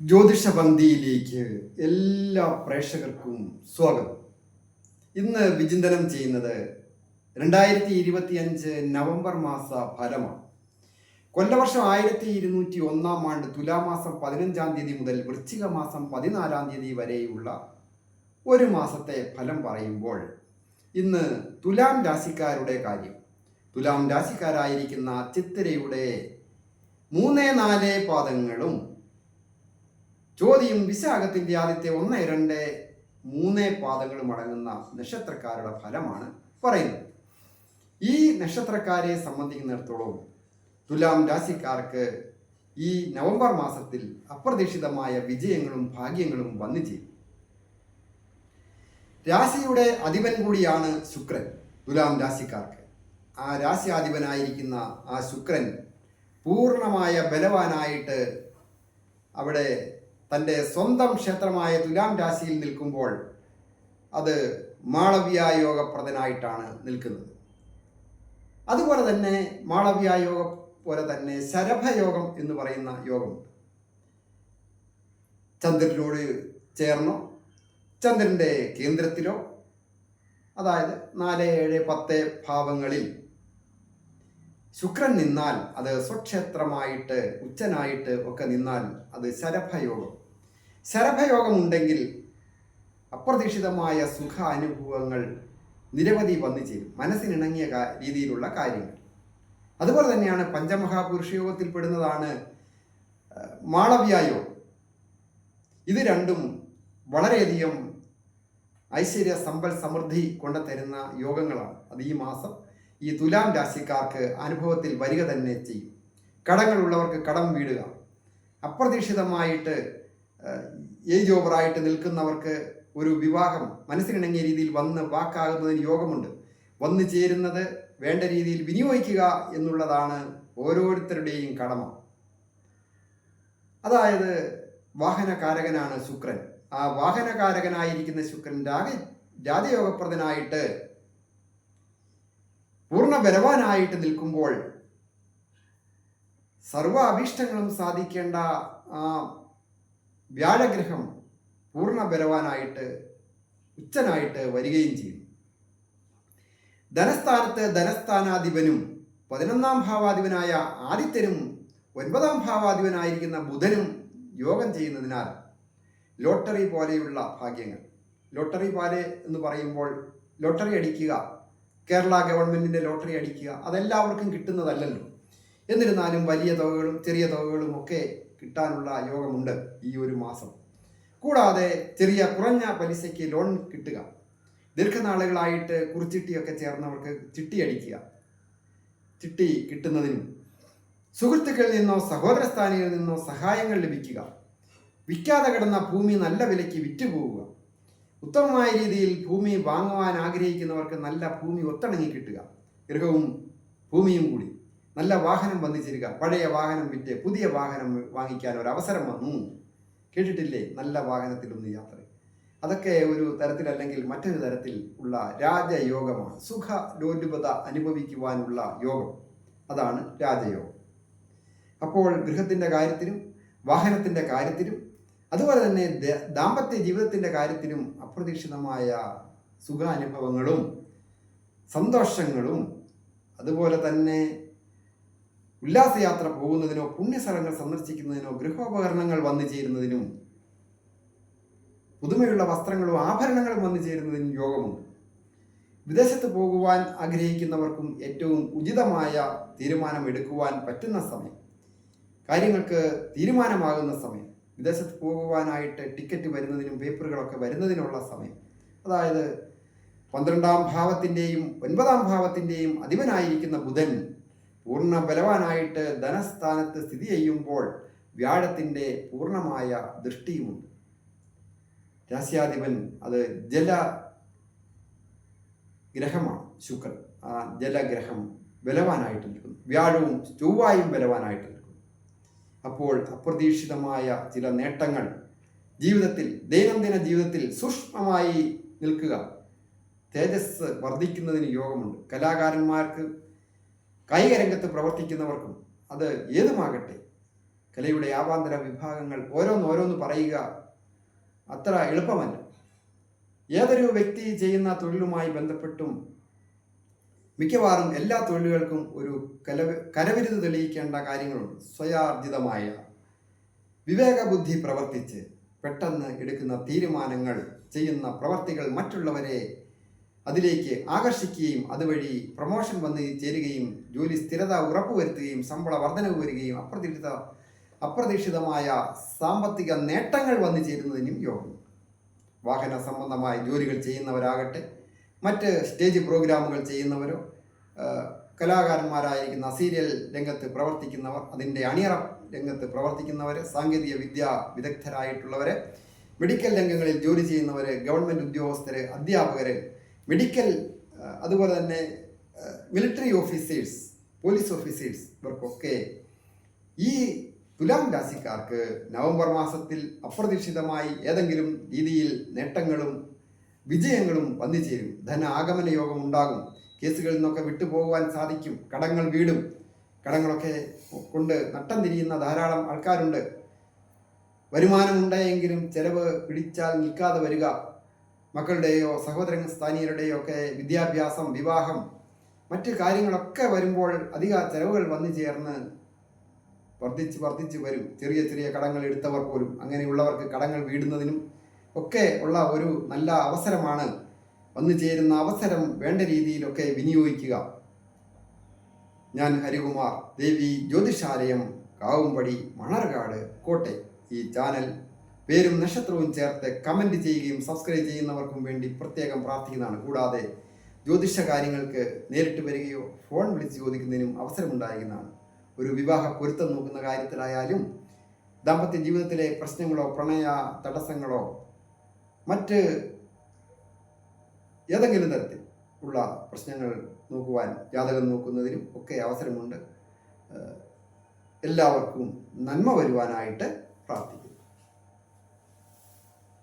ജ്യോതിഷപന്തിയിലേക്ക് എല്ലാ പ്രേക്ഷകർക്കും സ്വാഗതം. ഇന്ന് വിചിന്തനം ചെയ്യുന്നത് രണ്ടായിരത്തി ഇരുപത്തിയഞ്ച് നവംബർ മാസ ഫലമാണ്. കൊല്ലവർഷം ആയിരത്തി ഇരുന്നൂറ്റി ഒന്നാം ആണ്ട് തുലാമാസം പതിനഞ്ചാം തീയതി മുതൽ വൃശ്ചിക മാസം പതിനാലാം തീയതി വരെയുള്ള ഒരു മാസത്തെ ഫലം പറയുമ്പോൾ ഇന്ന് തുലാം രാശിക്കാരുടെ കാര്യം. തുലാം രാശിക്കാരായിരിക്കുന്ന ചിത്തിരയുടെ മൂന്ന് നാല് പാദങ്ങളും ചോദ്യം വിശാഖത്തിന്റെ ആദ്യത്തെ ഒന്ന് രണ്ട് മൂന്ന് പാദങ്ങളും അടങ്ങുന്ന നക്ഷത്രക്കാരുടെ ഫലമാണ് പറയുന്നത്. ഈ നക്ഷത്രക്കാരെ സംബന്ധിക്കുന്നിടത്തോളം തുലാം രാശിക്കാർക്ക് ഈ നവംബർ മാസത്തിൽ അപ്രതീക്ഷിതമായ വിജയങ്ങളും ഭാഗ്യങ്ങളും വന്നു ചെയ്യും രാശിയുടെ അധിപൻ കൂടിയാണ് ശുക്രൻ തുലാം രാശിക്കാർക്ക്. ആ രാശിയാധിപനായിരിക്കുന്ന ആ ശുക്രൻ പൂർണമായ ബലവാനായിട്ട് അവിടെ തന്റെ സ്വന്തം ക്ഷേത്രമായ തുലാം രാശിയിൽ നിൽക്കുമ്പോൾ അത് മാളവ്യായോഗപ്രദനായിട്ടാണ് നിൽക്കുന്നത്. അതുപോലെ തന്നെ മാളവ്യായോഗ പോലെ തന്നെ ശരഭയോഗം എന്ന് പറയുന്ന യോഗമുണ്ട്. ചന്ദ്രനോട് ചേർന്നോ? ചന്ദ്രന്റെ കേന്ദ്രത്തിലോ? അതായത് നാല് ഏഴ് പത്ത് ഭാവങ്ങളിൽ ശുക്രൻ നിന്നാൽ അത് സ്വക്ഷേത്രമായിട്ട് ഉച്ചനായിട്ട് ഒക്കെ നിന്നാൽ അത് ശരഭയോഗം. ശരഭയോഗമുണ്ടെങ്കിൽ അപ്രതീക്ഷിതമായ സുഖ അനുഭവങ്ങൾ നിരവധി വന്നു ചേരും. മനസ്സിനിണങ്ങിയ രീതിയിലുള്ള കാര്യങ്ങൾ. അതുപോലെ തന്നെയാണ് പഞ്ചമഹാപുരുഷ യോഗത്തിൽപ്പെടുന്നതാണ് ആ, മാളവ്യായോഗം ഇത് രണ്ടും വളരെയധികം ഐശ്വര്യ സമ്പൽ സമൃദ്ധി കൊണ്ടുതരുന്ന യോഗങ്ങളാണ്. അത് ഈ മാസം ഈ തുലാം രാശിക്കാർക്ക് അനുഭവത്തിൽ വരിക തന്നെ ചെയ്യും. കടങ്ങളുള്ളവർക്ക് കടം വീടുക. അപ്രതീക്ഷിതമായിട്ട് ഏജ് ഓവറായിട്ട് നിൽക്കുന്നവർക്ക് ഒരു വിവാഹം മനസ്സിനിണങ്ങിയ രീതിയിൽ വന്ന് വാക്കാകുന്നതിന് യോഗമുണ്ട്. വന്നു ചേരുന്നത് വേണ്ട രീതിയിൽ വിനിയോഗിക്കുക എന്നുള്ളതാണ് ഓരോരുത്തരുടെയും കടമ. അതായത് വാഹനകാരകനാണ് ശുക്രൻ. ആ വാഹനകാരകനായിരിക്കുന്ന ശുക്രൻ രാഗ രാജയോഗപ്രദനായിട്ട് പൂർണ ബലവാനായിട്ട് നിൽക്കുമ്പോൾ സർവ അഭീഷ്ടങ്ങളും സാധിക്കേണ്ട ആ വ്യാഴഗ്രഹം പൂർണ ബലവാനായിട്ട് ഉച്ചനായിട്ട് വരികയും ചെയ്യും. ധനസ്ഥാനത്ത് ധനസ്ഥാനാധിപനും പതിനൊന്നാം ഭാവാധിപനായ ആദിത്യനും ഒൻപതാം ഭാവാധിപനായിരിക്കുന്ന ബുധനും യോഗം ചെയ്യുന്നതിനാൽ ലോട്ടറി പോലെയുള്ള ഭാഗ്യങ്ങൾ. ലോട്ടറി പോലെ എന്ന് പറയുമ്പോൾ ലോട്ടറി അടിക്കുക കേരള ഗവൺമെന്റിന്റെ ലോട്ടറി അടിക്കുക അതെല്ലാവർക്കും കിട്ടുന്നതല്ലല്ലോ. എന്നിരുന്നാലും വലിയ തുകകളും ചെറിയ തുകകളും ഒക്കെ കിട്ടാനുള്ള യോഗമുണ്ട് ഈ ഒരു മാസം. കൂടാതെ ചെറിയ കുറഞ്ഞ പലിശയ്ക്ക് ലോൺ കിട്ടുക. ദീർഘനാളുകളായിട്ട് കുറിച്ചിട്ടിയൊക്കെ ചേർന്നവർക്ക് ചിട്ടി അടിക്കുക. ചിട്ടി കിട്ടുന്നതിനും സുഹൃത്തുക്കളിൽ നിന്നോ സഹോദരസ്ഥാനികളിൽ നിന്നോ സഹായങ്ങൾ ലഭിക്കുക. വിൽക്കാതെ കിടന്ന ഭൂമി നല്ല വിലയ്ക്ക് വിറ്റുപോവുക. ഉത്തമമായ രീതിയിൽ ഭൂമി വാങ്ങുവാൻ ആഗ്രഹിക്കുന്നവർക്ക് നല്ല ഭൂമി ഒത്തിണങ്ങി കിട്ടുക. ഗൃഹവും ഭൂമിയും കൂടി. നല്ല വാഹനം വന്നിച്ചിരിക്കുക പഴയ വാഹനം വിറ്റ് പുതിയ വാഹനം വാങ്ങിക്കാൻ ഒരു അവസരം വന്നു. കേട്ടിട്ടില്ലേ? നല്ല വാഹനത്തിലൊന്ന് യാത്ര. അതൊക്കെ ഒരു തരത്തിലല്ലെങ്കിൽ മറ്റൊരു തരത്തിൽ ഉള്ള രാജയോഗമാണ്. സുഖ ലോലുപത അനുഭവിക്കുവാനുള്ള യോഗം. അതാണ് രാജയോഗം. അപ്പോൾ ഗൃഹത്തിന്റെ കാര്യത്തിലും വാഹനത്തിന്റെ കാര്യത്തിലും അതുപോലെ തന്നെ ദാമ്പത്യ ജീവിതത്തിന്റെ കാര്യത്തിലും അപ്രതീക്ഷിതമായ സുഖാനുഭവങ്ങളും സന്തോഷങ്ങളും അതുപോലെ തന്നെ ഉല്ലാസയാത്ര പോകുന്നതിനോ പുണ്യസ്ഥലങ്ങൾ സന്ദർശിക്കുന്നതിനോ ഗൃഹോപകരണങ്ങൾ വന്നു ചേരുന്നതിനും പുതുമയുള്ള വസ്ത്രങ്ങളും ആഭരണങ്ങളും വന്നു ചേരുന്നതിനും യോഗമുണ്ട്. വിദേശത്ത് പോകുവാൻ ആഗ്രഹിക്കുന്നവർക്കും ഏറ്റവും ഉചിതമായ തീരുമാനം എടുക്കുവാൻ പറ്റുന്ന സമയം. കാര്യങ്ങൾക്ക് തീരുമാനമാകുന്ന സമയം. വിദേശത്ത് പോകുവാനായിട്ട് ടിക്കറ്റ് വരുന്നതിനും പേപ്പറുകളൊക്കെ വരുന്നതിനുള്ള സമയം. അതായത് പന്ത്രണ്ടാം ഭാവത്തിന്റെയും ഒൻപതാം ഭാവത്തിന്റെയും അധിപനായിരിക്കുന്ന ബുധൻ പൂർണ ബലവാനായിട്ട് ധനസ്ഥാനത്ത് സ്ഥിതി ചെയ്യുമ്പോൾ വ്യാഴത്തിന്റെ പൂർണമായ ദൃഷ്ടിയുമുണ്ട്. രാശ്യാധിപൻ അത് ജല ഗ്രഹമാണ് ശുക്രൻ. ആ ജലഗ്രഹം ബലവാനായിട്ട് നിൽക്കുന്നു വ്യാഴവും ചൊവ്വായും ബലവാനായിട്ട് അപ്പോൾ അപ്രതീക്ഷിതമായ ചില നേട്ടങ്ങൾ ജീവിതത്തിൽ ദൈനംദിന ജീവിതത്തിൽ സൂക്ഷ്മമായി നിൽക്കുക. തേജസ് വർദ്ധിക്കുന്നതിന് യോഗമുണ്ട്. കലാകാരന്മാർക്ക് കായിക രംഗത്ത് പ്രവർത്തിക്കുന്നവർക്കും അത് ഏതുമാകട്ടെ കലയുടെ ആവാന്തര വിഭാഗങ്ങൾ ഓരോന്നോരോന്ന് പറയുക അത്ര എളുപ്പമല്ല. ഏതൊരു വ്യക്തി ചെയ്യുന്ന തൊഴിലുമായി ബന്ധപ്പെട്ടും മിക്കവാറും എല്ലാ തൊഴിലുകൾക്കും ഒരു കല കരവിരുത് തെളിയിക്കേണ്ട കാര്യങ്ങളുണ്ട്. സ്വയാർജിതമായ വിവേകബുദ്ധി പ്രവർത്തിച്ച് പെട്ടെന്ന് എടുക്കുന്ന തീരുമാനങ്ങൾ ചെയ്യുന്ന പ്രവർത്തികൾ മറ്റുള്ളവരെ അതിലേക്ക് ആകർഷിക്കുകയും അതുവഴി പ്രമോഷൻ വന്ന് ചേരുകയും ജോലി സ്ഥിരത ഉറപ്പുവരുത്തുകയും ശമ്പള വർധനവ് വരികയും അപ്രതീക്ഷിത അപ്രതീക്ഷിതമായ സാമ്പത്തിക നേട്ടങ്ങൾ വന്നു ചേരുന്നതിനും യോഗം. വാഹന സംബന്ധമായ ജോലികൾ ചെയ്യുന്നവരാകട്ടെ മറ്റ് സ്റ്റേജ് പ്രോഗ്രാമുകൾ ചെയ്യുന്നവരോ കലാകാരന്മാരായിരിക്കുന്ന സീരിയൽ രംഗത്ത് പ്രവർത്തിക്കുന്നവർ അതിന്റെ അണിയറ രംഗത്ത് പ്രവർത്തിക്കുന്നവർ സാങ്കേതിക വിദ്യ വിദഗ്ധരായിട്ടുള്ളവർ മെഡിക്കൽ രംഗങ്ങളിൽ ജോലി ചെയ്യുന്നവർ ഗവൺമെന്റ് ഉദ്യോഗസ്ഥർ അധ്യാപകർ മെഡിക്കൽ അതുപോലെ തന്നെ മിലിറ്ററി ഓഫീസേഴ്സ് പോലീസ് ഓഫീസേഴ്സ് ഇവർക്കൊക്കെ ഈ തുലാം രാശിക്കാർക്ക് നവംബർ മാസത്തിൽ അപ്രതീക്ഷിതമായി ഏതെങ്കിലും രീതിയിൽ നേട്ടങ്ങളും വിജയങ്ങളും വന്നു ചേരും ധന ആഗമന യോഗം ഉണ്ടാകും. കേസുകളിൽ നിന്നൊക്കെ വിട്ടുപോകുവാൻ സാധിക്കും. കടങ്ങൾ വീടും കടങ്ങളൊക്കെ കൊണ്ട് നട്ടം തിരിയുന്ന ധാരാളം ആൾക്കാരുണ്ട്. വരുമാനമുണ്ടെങ്കിലും ചെലവ് പിടിച്ചാൽ നിൽക്കാതെ വരിക. മക്കളുടെയോ സഹോദര സ്ഥാനീയരുടെയോ ഒക്കെ വിദ്യാഭ്യാസം വിവാഹം മറ്റു കാര്യങ്ങളൊക്കെ വരുമ്പോൾ അധിക ചെലവുകൾ വന്നു ചേർന്ന് വർദ്ധിച്ച് വർദ്ധിച്ച് വരും. ചെറിയ ചെറിയ കടങ്ങൾ എടുത്തവർ പോലും അങ്ങനെയുള്ളവർക്ക് കടങ്ങൾ വീടുന്നതിനും ഒക്കെ ഉള്ള ഒരു നല്ല അവസരമാണ് വന്നു ചേരുന്ന അവസരം വേണ്ട രീതിയിലൊക്കെ വിനിയോഗിക്കുക. ഞാൻ ഹരികുമാർ ദേവി ജ്യോതിഷാലയം കാവുംപടി മണർകാട് കോട്ടയം. ഈ ചാനൽ പേരും നക്ഷത്രവും ചേർത്ത് കമന്റ് ചെയ്യുകയും സബ്സ്ക്രൈബ് ചെയ്യുന്നവർക്കും വേണ്ടി പ്രത്യേകം പ്രാർത്ഥിക്കുന്നതാണ്. കൂടാതെ ജ്യോതിഷ കാര്യങ്ങൾക്ക് നേരിട്ട് വരികയോ ഫോൺ വിളിച്ച് ചോദിക്കുന്നതിനും അവസരമുണ്ടായിരിക്കുന്നതാണ്. ഒരു വിവാഹ പൊരുത്തം നോക്കുന്ന കാര്യത്തിലായാലും ദാമ്പത്യ ജീവിതത്തിലെ പ്രശ്നങ്ങളോ പ്രണയ തടസ്സങ്ങളോ മറ്റ് ഏതെങ്കിലും തരത്തിൽ ഉള്ള പ്രശ്നങ്ങൾ നോക്കുവാൻ ജാതകം നോക്കുന്നതിനും ഒക്കെ അവസരമുണ്ട്. എല്ലാവർക്കും നന്മ വരുവാനായിട്ട് പ്രാർത്ഥിക്കുന്നു.